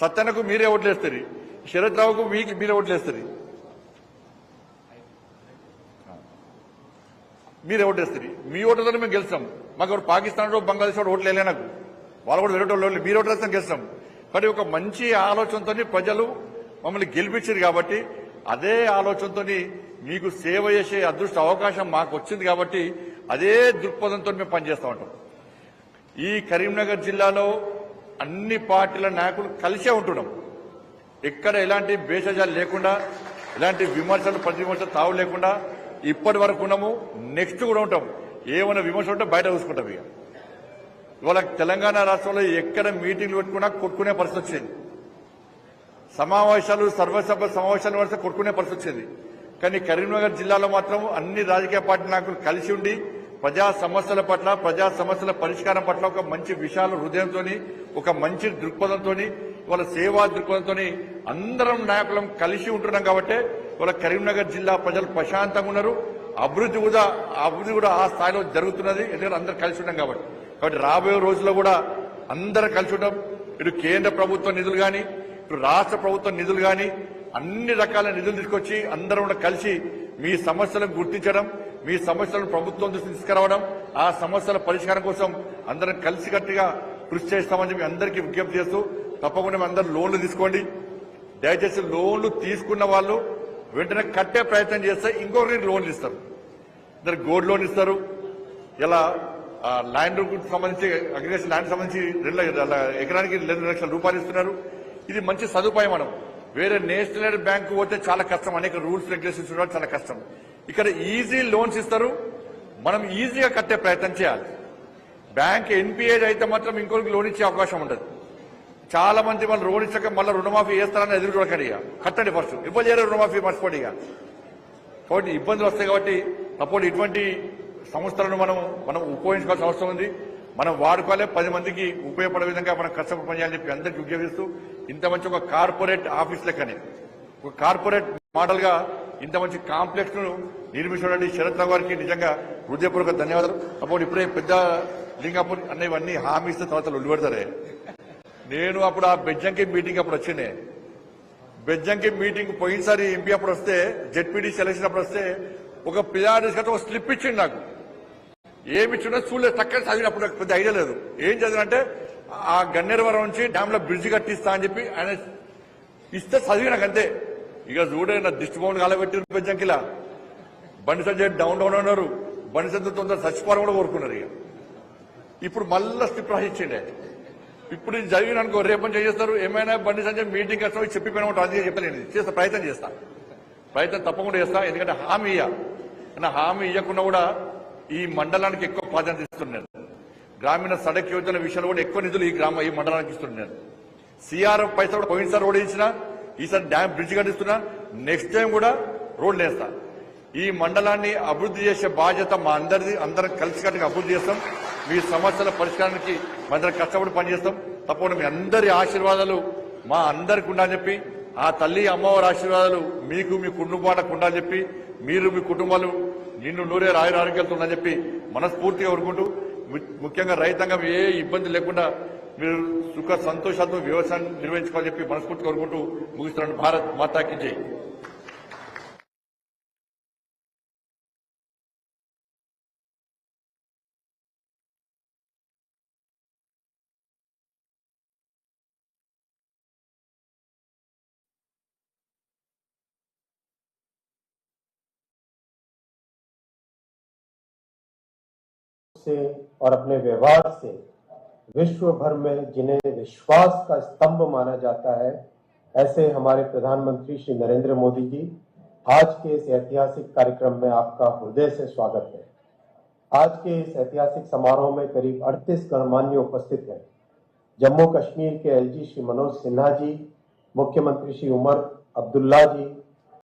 సత్యనకు మీరే ఓట్లేస్తారు శరత్ రావుకు మీకు మీరే ఓట్లేస్తారు మీరే ఓట్లేస్తారు మీ ఓట్లతో మేము గెలుస్తాం. మాకు ఎవరు పాకిస్తాన్ బంగ్లాదేశ్ వాడు ఓట్లు వేయలే నాకు. వాళ్ళు కూడా వేరే వాళ్ళు మీరు ఓట్లేస్తాం గెలుస్తాం. కానీ ఒక మంచి ఆలోచనతో ప్రజలు మమ్మల్ని గెలిపించారు కాబట్టి అదే ఆలోచనతో మీకు సేవ చేసే అదృష్ట అవకాశం మాకు వచ్చింది కాబట్టి అదే దృక్పథంతో మేము పనిచేస్తూ ఉంటాం. ఈ కరీంనగర్ జిల్లాలో అన్ని పార్టీల నాయకులు కలిసే ఉంటున్నాం. ఎక్కడ ఎలాంటి భేషజాలు లేకుండా ఎలాంటి విమర్శలు ప్రతివిమర్శలు తావు లేకుండా ఇప్పటి వరకు ఉన్నాము నెక్స్ట్ కూడా ఉంటాం. ఏమైనా విమర్శ ఉంటే బయట చూసుకుంటాం ఇక. ఇవాళ తెలంగాణ రాష్ట్రంలో ఎక్కడ మీటింగ్లు పెట్టుకున్నా కొట్టుకునే పరిస్థితి వచ్చింది. సమావేశాలు సర్వసభ సమావేశాలు వస్తే కొట్టుకునే పరిస్థితి వచ్చింది. కానీ కరీంనగర్ జిల్లాలో మాత్రం అన్ని రాజకీయ పార్టీ నాయకులు కలిసి ఉండి ప్రజా సమస్యల పట్ల ప్రజా సమస్యల పరిష్కారం పట్ల ఒక మంచి విశాల హృదయంతో ఒక మంచి దృక్పథంతో వాళ్ళ సేవా దృక్పథంతో అందరం నాయకులం కలిసి ఉంటున్నాం కాబట్టి వాళ్ళ కరీంనగర్ జిల్లా ప్రజలు ప్రశాంతంగా ఉన్నారు. అభివృద్ధి కూడా అభివృద్ధి కూడా ఆ స్థాయిలో జరుగుతున్నది. ఎందుకంటే అందరు కలిసి ఉన్నాం కాబట్టి. కాబట్టి రాబోయే రోజుల్లో కూడా అందరు కలిసి ఉంటాం. ఇటు కేంద్ర ప్రభుత్వ నిధులు కానీ ఇటు రాష్ట్ర ప్రభుత్వ నిధులు కానీ అన్ని రకాల నిధులు తీసుకొచ్చి అందరం కూడా కలిసి మీ సమస్యలను గుర్తించడం మీ సమస్యలను ప్రభుత్వం దృష్టి తీసుకురావడం ఆ సమస్యల పరిష్కారం కోసం అందరం కలిసికట్టుగా కృషి చేస్తామని చెప్పి అందరికీ విజ్ఞప్తి చేస్తూ తప్పకుండా మీ అందరు లోన్లు తీసుకోండి. దయచేసి లోన్లు తీసుకున్న వాళ్ళు వెంటనే కట్టే ప్రయత్నం చేస్తే ఇంకొకరికి లోన్లు ఇస్తారు. ఇద్దరు గోల్డ్ లోన్ ఇస్తారు. ఇలా ల్యాండ్ సంబంధించి అగ్రికల్చర్ ల్యాండ్ సంబంధించి రెండు ఎకరానికి రెండు లక్షల రూపాయలు ఇస్తున్నారు. ఇది మంచి సదుపాయం మనం వేరే నేషనల్ బ్యాంక్ పోతే చాలా కష్టం. అనేక రూల్స్ రెగ్యులేషన్స్ ఉండడం చాలా కష్టం. ఇక్కడ ఈజీ లోన్స్ ఇస్తారు. మనం ఈజీగా కట్టే ప్రయత్నం చేయాలి. బ్యాంక్ ఎన్పిఏ అయితే మాత్రం ఇంకొకరికి లోన్ ఇచ్చే అవకాశం ఉండదు. చాలా మంది వాళ్ళు లోన్ ఇచ్చాక మళ్ళీ రుణమాఫీ చేస్తారని ఎదురు చూడకండి ఇక. కట్టండి ఫస్ట్ ఇవ్వలేరు రుణమాఫీ మర్చిపోండి ఇక. కాబట్టి ఇబ్బందులు వస్తాయి కాబట్టి సపోర్ట్ ఇటువంటి సంస్థలను మనం మనం ఉపయోగించుకోవాల్సిన అవసరం ఉంది. మనం వాడుకోవాలి. పది మందికి ఉపయోగపడే విధంగా మనం కష్టపడి పనిచేయాలని చెప్పి అందరికీ విజ్ఞప్తిస్తూ ఇంత మంచి ఒక కార్పొరేట్ ఆఫీస్ లెక్కనే. ఒక కార్పొరేట్ మోడల్గా ఇంత మంచి కాంప్లెక్స్ను నిర్మించడానికి శరత్ రావు గారికి నిజంగా హృదయపూర్వక ధన్యవాదాలు. అప్పుడు ఇప్పుడే పెద్ద లింగాపూర్ అన్న ఇవన్నీ హామీ ఇస్తే తర్వాత లొల్లి నేను అప్పుడు ఆ బెజ్జంకి మీటింగ్ అప్పుడు వచ్చిండే బెజ్జంకి మీటింగ్ పోయినసారి ఎంపీ అప్పుడు వస్తే జెడ్పీడీ సెలక్షన్ అప్పుడు వస్తే ఒక పిల్లాడి ఒక స్లిప్ ఇచ్చిండు నాకు. ఏమి ఇచ్చిండో చూడలేదు చక్కగా చదివినప్పుడు నాకు పెద్ద ఐడియా లేదు. ఏం చదివినంటే ఆ గన్నేరవరం నుంచి డ్యామ్లో బ్రిడ్జ్ కట్టిస్తా అని చెప్పి ఆయన ఇస్తే చదివినాక అంతే ఇక చూడే నా దిష్టి బొమ్మను కాలబెట్టిన బెజ్జంకిలా బండి సంజయ్ డౌన్ డౌన్ అన్నారు. బండి సంజయ్ తొందర చచ్చిపోవాలని కూడా కోరుకున్నారు ఇక. ఇప్పుడు మళ్ళా స్లిప్ రాసిచ్చిండే. ఇప్పుడు ఇది జరిగిన అనుకో రేపు చేస్తారు ఏమైనా బండి సంజయ్ మీటింగ్ కష్టం చెప్పిపోయినా ఉంటుంది అది చెప్పలేను చేస్తా ప్రయత్నం చేస్తా. ప్రయత్నం తప్పకుండా చేస్తా. ఎందుకంటే హామీ ఇయ్య. హామీ ఇవ్వకుండా కూడా ఈ మండలానికి ఎక్కువ ప్రాధాన్యత ఇస్తున్నాను గ్రామీణ సడక్ యోజన విషయంలో కూడా ఎక్కువ నిధులు ఈ గ్రామ ఈ మండలానికి ఇస్తున్నాను సిఆర్ఎఫ్ పైసలు కూడా పోయినసారి రోడ్ ఇచ్చిన ఈసారి డ్యామ్ బ్రిడ్జ్ కట్టిస్తున్నా నెక్స్ట్ టైం కూడా రోడ్లు వేస్తా ఈ మండలాన్ని అభివృద్ధి చేసే బాధ్యత మా అందరిది అందరం కలిసికట్టుగా అభివృద్ధి చేస్తాం. మీ సమస్యల పరిష్కారానికి మా కష్టపడి పనిచేస్తాం. తప్పకుండా మీ అందరి ఆశీర్వాదాలు మా అందరికి ఉండాలని చెప్పి ఆ తల్లి అమ్మవారి ఆశీర్వాదాలు మీకు మీ కుటుంబాలకు ఉండాలని చెప్పి మీరు మీ కుటుంబాలు నిన్ను నూరే రాయురు ఆరోగ్యాలతో ఉందని చెప్పి మనస్ఫూర్తిగా కోరుకుంటూ ముఖ్యంగా రైతాంగం ఏ ఇబ్బంది లేకుండా మీరు సుఖ సంతోషాలతో వ్యవసాయం నిర్వహించుకోవాలని చెప్పి మనస్ఫూర్తి కోరుకుంటూ ముగిస్తున్నాను. భారత్ మాతాకి జై. से और अपने व्यवहार से विश्व भर में जिन्हें विश्वास का स्तंभ माना जाता है, ऐसे हमारे प्रधानमंत्री श्री नरेंद्र मोदी जी, आज के इस ऐतिहासिक कार्यक्रम में आपका हृदय से स्वागत है। आज के इस ऐतिहासिक समारोह में करीब 38 गणमान्य उपस्थित हैं। जम्मू कश्मीर के एलजी श्री मनोज सिन्हा जी, मुख्यमंत्री श्री उमर अब्दुल्ला जी